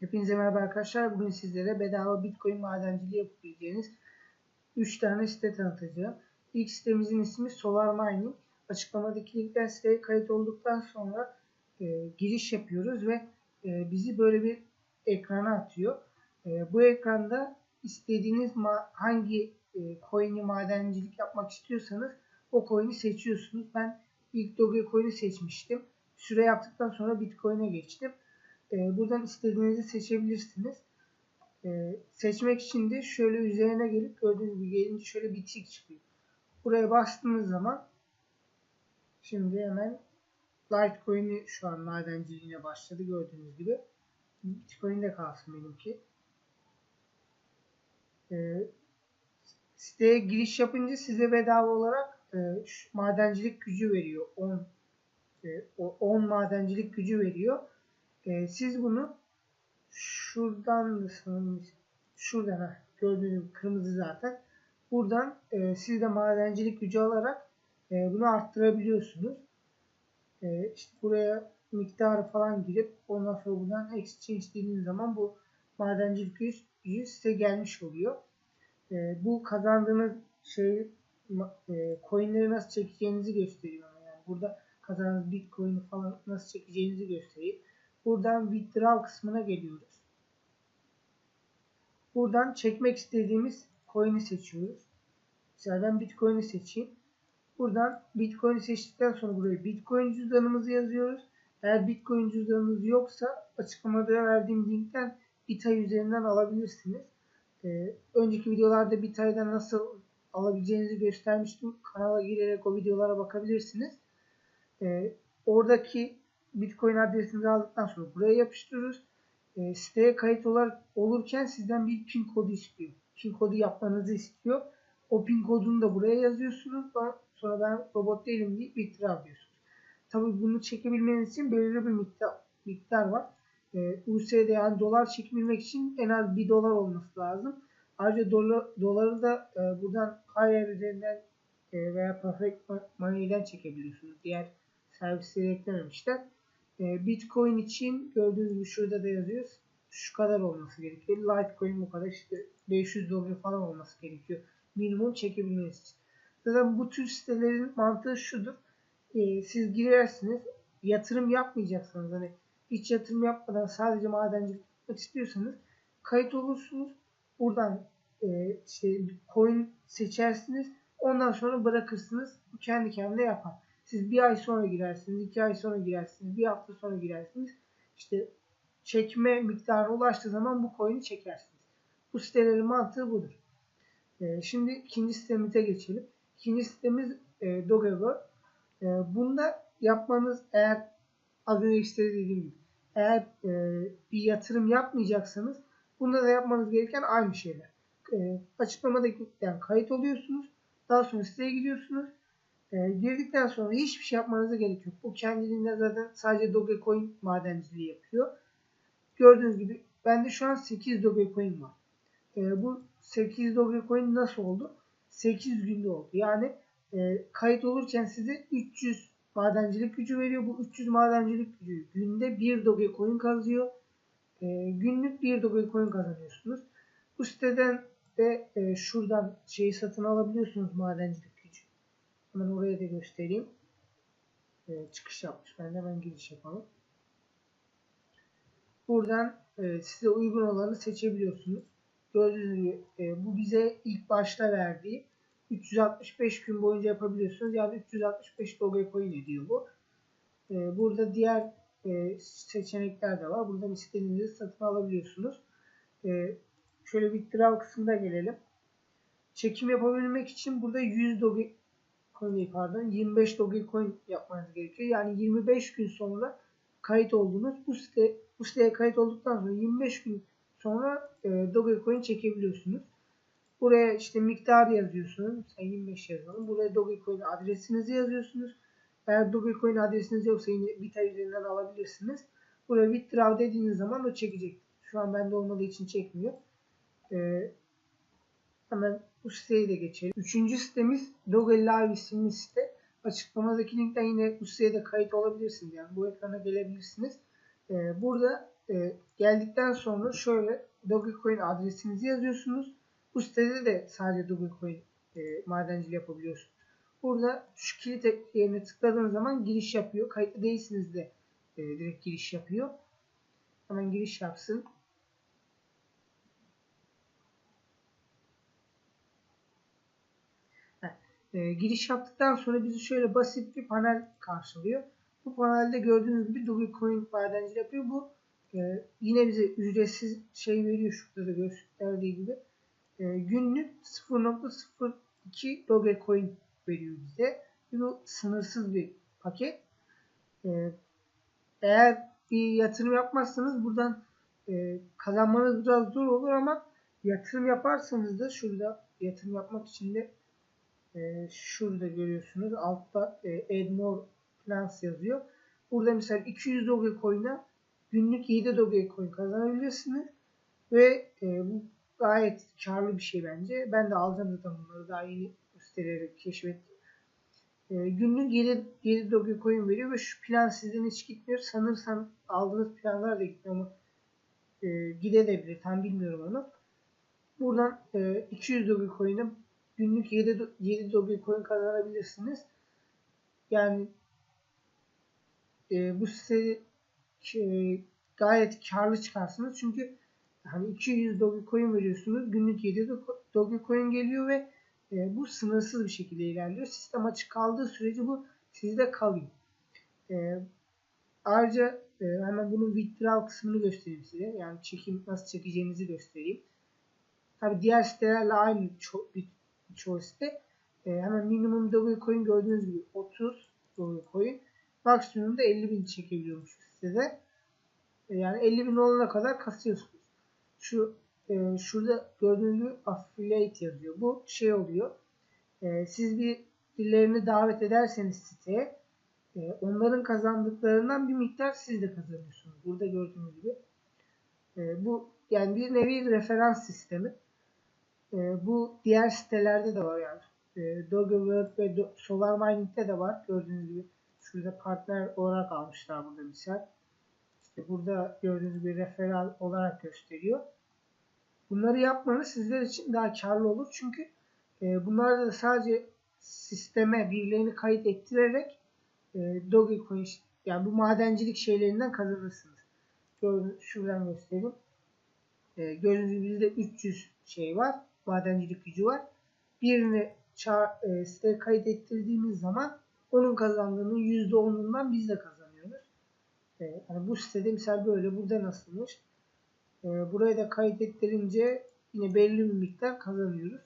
Hepinize merhaba arkadaşlar. Bugün sizlere bedava Bitcoin madenciliği yapabileceğiniz 3 tane site tanıtacağım. İlk sitemizin ismi Solar Mining. Açıklamadaki linkten siteye kayıt olduktan sonra e, giriş yapıyoruz ve e, bizi böyle bir ekrana atıyor. E, bu ekranda istediğiniz hangi e, coin'i madencilik yapmak istiyorsanız o coin'i seçiyorsunuz. Ben ilk Dogecoin'i seçmiştim. Süre yaptıktan sonra Bitcoin'e geçtim. E, buradan istediğinizi seçebilirsiniz. E, seçmek için de şöyle üzerine gelip gördüğünüz gibi gelince şöyle bir tik çıkıyor. Buraya bastığınız zaman şimdi hemen Litecoin'i şu an madenciliğine başladı gördüğünüz gibi. Bitcoin de kalsın benimki. E, siteye giriş yapınca size bedava olarak e, madencilik gücü veriyor. 10 e, 10 madencilik gücü veriyor. E, siz bunu şuradan sanırım şuradan ha, gördüğünüz kırmızı zaten. Buradan e, siz de madencilik gücü alarak e, bunu arttırabiliyorsunuz. E, işte buraya miktarı falan girip ondan sonra buradan exchange dediğiniz zaman bu madencilik gücü size gelmiş oluyor. E, bu kazandığınız şey e, coinleri nasıl çekeceğinizi gösteriyor. Yani burada kazandığınız bitcoin'i falan nasıl çekeceğinizi gösteriyor. Buradan withdraw kısmına geliyoruz. Buradan çekmek istediğimiz coin'i seçiyoruz. Mesela ben bitcoin'i seçeyim. Buradan bitcoin'i seçtikten sonra buraya bitcoin cüzdanımızı yazıyoruz. Eğer bitcoin cüzdanınız yoksa açıklamada verdiğim linkten Bitay üzerinden alabilirsiniz. Ee, önceki videolarda Bitay'dan nasıl alabileceğinizi göstermiştim. Kanala girerek o videolara bakabilirsiniz. Ee, oradaki Bitcoin adresinizi aldıktan sonra buraya yapıştırıyoruz. E, siteye kayıt olarak olurken sizden bir pin kodu istiyor. Pin kodu yapmanızı istiyor. O pin kodunu da buraya yazıyorsunuz. Sonra ben robot değilim deyip itiraf diyorsunuz. Tabii bunu çekebilmeniz için belirli bir miktar, miktar var. E, USD yani dolar çekebilmek için en az 1 dolar olması lazım. Ayrıca dolar, doları da e, buradan Kaya üzerinden e, veya Perfect Money'den çekebiliyorsunuz. Diğer servisleri eklememişler. Ee, Bitcoin için gördüğünüz gibi şurada da yazıyor. Şu kadar olması gerekiyor. Litecoin bu kadar işte 500 dolar falan olması gerekiyor. Minimum çekebilmeniz için. Zaten bu tür sitelerin mantığı şudur. Ee, siz girersiniz. Yatırım yapmayacaksınız. Hani hiç yatırım yapmadan sadece madencilik yapmak istiyorsanız kayıt olursunuz. Buradan e, işte coin seçersiniz. Ondan sonra bırakırsınız. Bu kendi kendine yapar. Siz bir ay sonra girersiniz, iki ay sonra girersiniz, bir hafta sonra girersiniz. İşte çekme miktarı ulaştığı zaman bu coin'i çekersiniz. Bu sitelerin mantığı budur. Ee, şimdi ikinci sitemize geçelim. İkinci sitemiz e, Dogecoin. E, bunda yapmanız eğer az önce gibi eğer e, bir yatırım yapmayacaksanız bunda da yapmanız gereken aynı şeyler. E, açıklamadaki yani kayıt oluyorsunuz. Daha sonra siteye gidiyorsunuz e, girdikten sonra hiçbir şey yapmanıza gerek yok. Bu kendiliğinden zaten sadece Dogecoin madenciliği yapıyor. Gördüğünüz gibi bende şu an 8 Dogecoin var. E, bu 8 Dogecoin nasıl oldu? 8 günde oldu. Yani e, kayıt olurken size 300 madencilik gücü veriyor. Bu 300 madencilik gücü günde 1 Dogecoin kazıyor. E, günlük 1 Dogecoin kazanıyorsunuz. Bu siteden de e, şuradan şeyi satın alabiliyorsunuz madencilik Hemen oraya da göstereyim. Ee, çıkış yapmış. Ben de hemen giriş yapalım. Buradan e, size uygun olanı seçebiliyorsunuz. Gördüğünüz gibi e, bu bize ilk başta verdiği 365 gün boyunca yapabiliyorsunuz. Yani 365 Dogecoin ediyor bu. E, burada diğer e, seçenekler de var. Buradan istediğinizi satın alabiliyorsunuz. E, şöyle bir draw kısmına gelelim. Çekim yapabilmek için burada 100 Doge coin pardon 25 Dogecoin yapmanız gerekiyor. Yani 25 gün sonra kayıt oldunuz. Bu site bu siteye kayıt olduktan sonra 25 gün sonra e, Dogecoin çekebiliyorsunuz. Buraya işte miktar yazıyorsunuz. Mesela 25 yazalım. Buraya Dogecoin adresinizi yazıyorsunuz. Eğer Dogecoin adresiniz yoksa yine Bita üzerinden alabilirsiniz. Buraya withdraw dediğiniz zaman o çekecek. Şu an bende olmadığı için çekmiyor. Ee, hemen bu siteye de geçelim. Üçüncü sitemiz Doge Live isimli site. Açıklamadaki linkten yine bu siteye de kayıt olabilirsiniz. Yani bu ekrana gelebilirsiniz. Ee, burada e, geldikten sonra şöyle Dogecoin adresinizi yazıyorsunuz. Bu sitede de sadece Dogecoin e, madenciliği yapabiliyorsunuz. Burada şu kilit yerine tıkladığınız zaman giriş yapıyor. Kayıtlı değilsiniz de e, direkt giriş yapıyor. Hemen giriş yapsın. E, giriş yaptıktan sonra bizi şöyle basit bir panel karşılıyor. Bu panelde gördüğünüz gibi Dogecoin madenciliği yapıyor. Bu e, yine bize ücretsiz şey veriyor şurada da gösterdiği gibi. E, günlük 0.02 Dogecoin veriyor bize. Bu sınırsız bir paket. E, eğer bir yatırım yapmazsanız buradan e, kazanmanız biraz zor olur ama yatırım yaparsanız da şurada yatırım yapmak için de e, şurada görüyorsunuz altta e, add more plans yazıyor. Burada mesela 200 Dogecoin'e günlük 7 Dogecoin kazanabilirsiniz ve e, bu gayet karlı bir şey bence. Ben de alacağım zaten bunları daha yeni siteleri keşfettim. E, günlük 7, 7 Dogecoin veriyor ve şu plan sizden hiç gitmiyor. Sanırsam aldığınız planlar da gitmiyor ama e, gidebilir. Tam bilmiyorum onu. Buradan e, 200 Dogecoin'e günlük 7, 7 Dogecoin kazanabilirsiniz. Yani e, bu site e, gayet karlı çıkarsınız. Çünkü hani 200 Dogecoin veriyorsunuz. Günlük 7 Dogecoin geliyor ve e, bu sınırsız bir şekilde ilerliyor. Sistem açık kaldığı sürece bu sizde kalıyor. E, ayrıca e, hemen bunun withdrawal kısmını göstereyim size. Yani çekim nasıl çekeceğinizi göstereyim. Tabi diğer sitelerle aynı ço bir, site. E, hemen minimum Dogecoin gördüğünüz gibi 30 Dogecoin. Maksimum da 50 bin çekebiliyormuş sitede. E, yani 50 bin olana kadar kasıyorsunuz. Şu e, şurada gördüğünüz gibi affiliate yazıyor. Bu şey oluyor. E, siz bir birilerini davet ederseniz siteye e, onların kazandıklarından bir miktar siz de kazanıyorsunuz. Burada gördüğünüz gibi. E, bu yani bir nevi referans sistemi. E, bu diğer sitelerde de var yani. E, Dogeworld ve Do Solar Mining'de de var. Gördüğünüz gibi şurada partner olarak almışlar burada misal. İşte burada gördüğünüz gibi referal olarak gösteriyor. Bunları yapmanız sizler için daha karlı olur. Çünkü e, bunlarda da sadece sisteme birilerini kayıt ettirerek e, Dogecoin yani bu madencilik şeylerinden kazanırsınız. Gördüğünüz, şuradan göstereyim. E, gördüğünüz gibi bizde 300 şey var. Madencilik gücü var. Birini e, siteye kayıt ettirdiğimiz zaman onun kazandığının %10'undan biz de kazanıyoruz. E, yani bu sitede misal böyle burada nasılmış? E, buraya da kayıt ettirince yine belli bir miktar kazanıyoruz.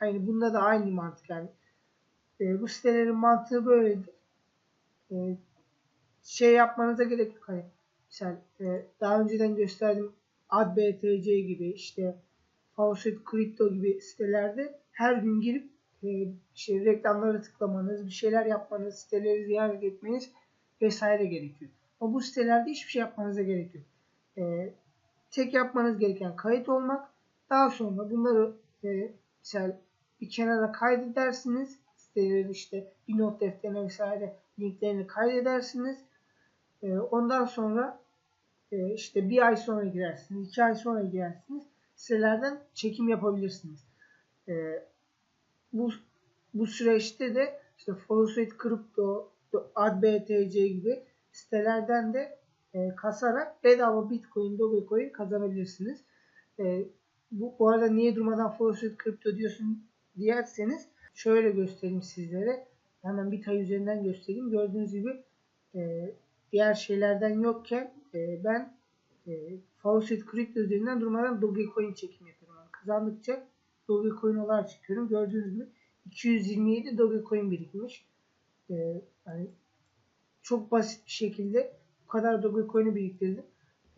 Aynı bunda da aynı mantık yani. E, bu sitelerin mantığı böyledir. E, şey yapmanıza gerek yok. Hani misal e, daha önceden gösterdim AdBTC gibi işte Faucet Crypto gibi sitelerde her gün girip e, şey, reklamları tıklamanız, bir şeyler yapmanız, siteleri ziyaret etmeniz vesaire gerekiyor. Ama bu sitelerde hiçbir şey yapmanıza gerek yok. E, tek yapmanız gereken kayıt olmak. Daha sonra bunları e, mesela bir kenara kaydedersiniz. Sitelerin işte bir not defterine vesaire linklerini kaydedersiniz. E, ondan sonra e, işte bir ay sonra girersiniz, iki ay sonra girersiniz. Sitelerden çekim yapabilirsiniz. E, bu bu süreçte de işte Faucet Crypto, AdBTC gibi sitelerden de e, kasarak bedava Bitcoin, Dogecoin kazanabilirsiniz. E, bu, bu arada niye durmadan Faucet Crypto diyorsun diyerseniz şöyle göstereyim sizlere. Hemen bir tay üzerinden göstereyim. Gördüğünüz gibi e, diğer şeylerden yokken e, ben e, Faucet Crypto üzerinden durmadan Dogecoin çekim yapıyorum. Yani kazandıkça Dogecoin olarak çekiyorum. Gördüğünüz gibi 227 Dogecoin birikmiş. E, yani çok basit bir şekilde bu kadar Dogecoin'i biriktirdim.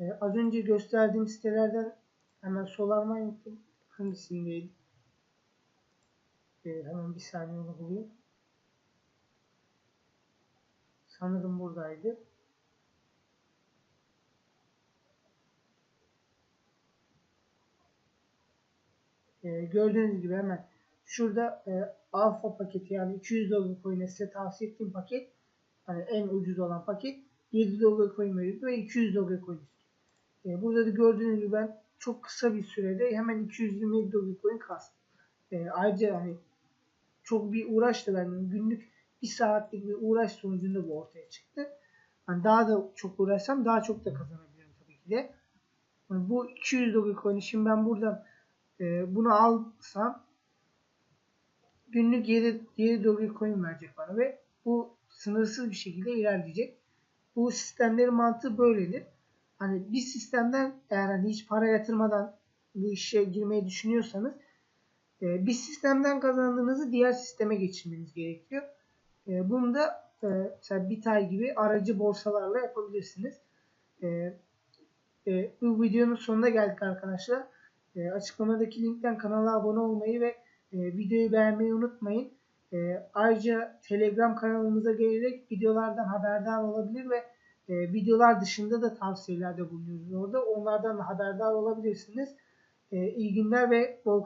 E, az önce gösterdiğim sitelerden hemen Solar Mining'in hangisindeydi? E, hemen bir saniye onu bulayım. Sanırım buradaydı. E, gördüğünüz gibi hemen şurada e, alfa paketi yani 200 Dogecoin'e size tavsiye ettiğim paket hani en ucuz olan paket 7 Dogecoin veriyordu ve 200 Dogecoin istiyor. E, burada da gördüğünüz gibi ben çok kısa bir sürede hemen 227 Dogecoin kastım. E, ayrıca hani çok bir uğraştı ben günlük bir saatlik bir uğraş sonucunda bu ortaya çıktı. Yani daha da çok uğraşsam daha çok da kazanabilirim tabii ki de. Yani bu 200 Dogecoin'i şimdi ben buradan e, bunu alsam günlük 7, 7 Dogecoin verecek bana ve bu sınırsız bir şekilde ilerleyecek. Bu sistemlerin mantığı böyledir. Hani bir sistemden eğer hani hiç para yatırmadan bu işe girmeyi düşünüyorsanız e, bir sistemden kazandığınızı diğer sisteme geçirmeniz gerekiyor. E, bunu da e, mesela Bitay gibi aracı borsalarla yapabilirsiniz. E, bu videonun sonuna geldik arkadaşlar. E, açıklamadaki linkten kanala abone olmayı ve e, videoyu beğenmeyi unutmayın. E, ayrıca Telegram kanalımıza gelerek videolardan haberdar olabilir ve e, videolar dışında da tavsiyelerde bulunuyoruz orada. Onlardan da haberdar olabilirsiniz. E, iyi günler ve bol